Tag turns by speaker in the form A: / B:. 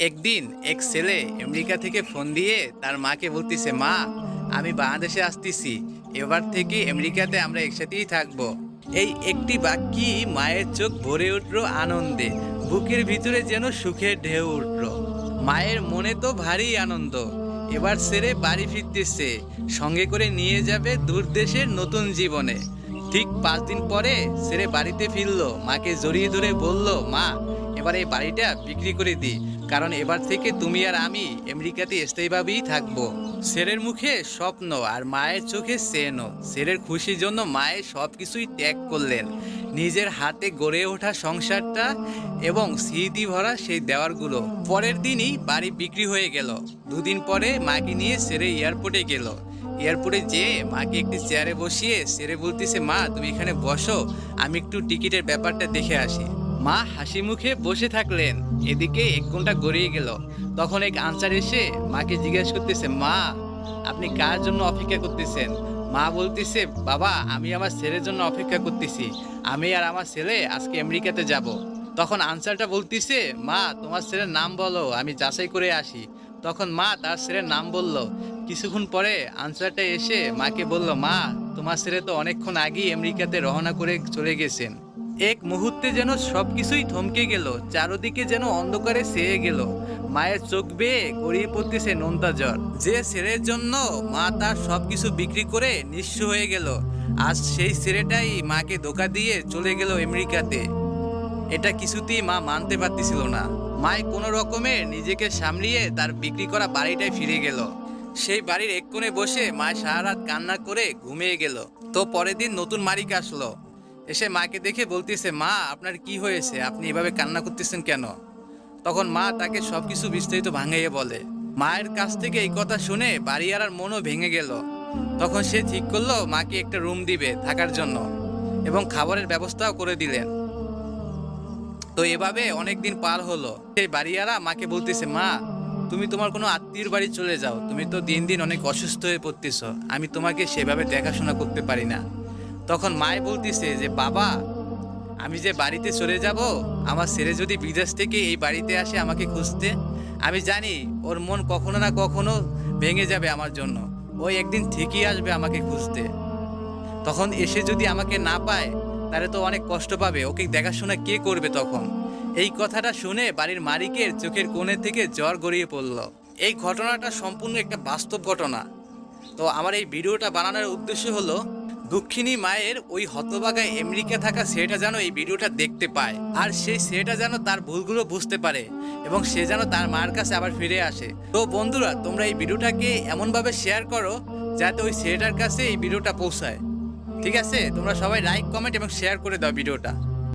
A: একদিন এক ছেলে আমেরিকা থেকে ফোন দিয়ে তার মাকে বলতেছে, মা, আমি বাংলাদেশে আসতেছি। এবার থেকে আমেরিকাতে আমরা একসাথেই থাকব। এই একটি বাক্যই মায়ের চোখ ভরে উঠল আনন্দে। বুকের ভিতরে যেন সুখের ঢেউ উঠল। মায়ের মনে তো ভারী আনন্দ। এবার ছেড়ে বাড়ি ফিরতেছে। সঙ্গে করে নিয়ে যাবে দূর দেশের নতুন জীবনে। ঠিক পাঁচ দিন পরে ছেড়ে বাড়িতে ফিরলো। মাকে জড়িয়ে ধরে বলল, মা এবার এই বাড়িটা বিক্রি করে দিই। কারণ এবার থেকে তুমি আর আমি আমেরিকাতে স্থায়ীভাবেই থাকব। ছেলের মুখে স্বপ্ন আর মায়ের চোখে সেনও। ছেলের খুশির জন্য মায়ের সব কিছুই ত্যাগ করলেন। নিজের হাতে গড়ে ওঠা সংসারটা এবং স্মৃতি ভরা সেই দেওয়ারগুলো। পরের দিনই বাড়ি বিক্রি হয়ে গেল। দুদিন পরে মাকে নিয়ে ছেড়ে এয়ারপোর্টে গেল। এয়ারপোর্টে যেয়ে মাকে একটি চেয়ারে বসিয়ে সেরে বলতেছে, মা, তুমি এখানে বসো। আমি একটু টিকিটের ব্যাপারটা দেখে আসি। মা হাসি মুখে বসে থাকলেন। এদিকে এক ঘণ্টা গড়িয়ে গেল। তখন এক আনসার এসে মাকে জিজ্ঞেস করতেছে, মা, আপনি কার জন্য অপেক্ষা করতেছেন? মা বলতেছে, বাবা, আমি আমার ছেলের জন্য অপেক্ষা করতেছি। আমি আর আমার ছেলে আজকে আমেরিকাতে যাব। তখন আনসারটা বলতেছে, মা, তোমার ছেলের নাম বলো, আমি যাচাই করে আসি। তখন মা তার ছেলের নাম বলল। কিছুক্ষণ পরে আনসারটা এসে মাকে বলল, মা, তোমার ছেলে তো অনেকক্ষণ আগেই আমেরিকাতে রওনা করে চলে গেছেন। এক মুহূর্তে যেন সবকিছুই থমকে গেল, চারদিকে যেন অন্ধকারে সেয়ে গেল। মায়ের চোখ বেয়ে গড়িয়ে পড়তেছে নোনতা জ্বর। যে ছেলের জন্য মা তার সবকিছু বিক্রি করে নিঃস্ব হয়ে গেল। আজ সেই ছেলেটাই মাকে ধোকা দিয়ে চলে গেল আমেরিকাতে। এটা কিছুতেই মা মানতে পারতেছিল না। মায় কোনো রকমে নিজেকে সামলিয়ে তার বিক্রি করা বাড়িটায় ফিরে গেল। সেই বাড়ির এক কোণে বসে মা সারা রাত কান্না করে ঘুমিয়ে গেল। তো পরের দিন নতুন মালিক আসলো। এসে মাকে দেখে বলতেছে, মা, আপনার কি হয়েছে? আপনি এভাবে কান্না করতেছেন কেন? তখন মা তাকে সবকিছু বিস্তারিত ভাঙাইয়ে বলে, মায়ের কাছ থেকে এই কথা শুনে বাড়িয়ারার মনও ভেঙে গেল। তখন সে ঠিক করল, মাকে একটা রুম দিবে থাকার জন্য এবং খাবারের ব্যবস্থাও করে দিলেন। তো এভাবে অনেকদিন পার হলো। সেই বাড়িয়ারা মাকে বলতেছে, মা, তুমি তোমার কোনো আত্মীয়র বাড়ি চলে যাও। তুমি তো দিন দিন অনেক অসুস্থ হয়ে পড়তেছ। আমি তোমাকে সেভাবে দেখাশোনা করতে পারি না। তখন মায় বলতেছে যে, বাবা, আমি যে বাড়িতে চলে যাব, আমার ছেলে যদি বিদেশ থেকে এই বাড়িতে আসে আমাকে খুঁজতে, আমি জানি ওর মন কখনো না কখনো ভেঙে যাবে আমার জন্য। ওই একদিন ঠিকই আসবে আমাকে খুঁজতে। তখন এসে যদি আমাকে না পায়, তাহলে তো অনেক কষ্ট পাবে। ওকে দেখাশোনা কে করবে তখন? এই কথাটা শুনে বাড়ির মালিকের চোখের কোণে থেকে জ্বর গড়িয়ে পড়ল। এই ঘটনাটা সম্পূর্ণ একটা বাস্তব ঘটনা। তো আমার এই ভিডিওটা বানানোর উদ্দেশ্য হলো দুঃখিনী মায়ের ওই হতবাগায় আমেরিকা থাকা সেটা যেন এই ভিডিওটা দেখতে পায়। আর সেই সেটা যেন তার ভুলগুলো বুঝতে পারে এবং সে যেন তার মার কাছে আবার ফিরে আসে। তো বন্ধুরা, তোমরা এই ভিডিওটাকে এমনভাবে শেয়ার করো যাতে ওই সেটার কাছে এই ভিডিওটা পৌঁছায়। ঠিক আছে? তোমরা সবাই লাইক কমেন্ট এবং শেয়ার করে দাও ভিডিওটা।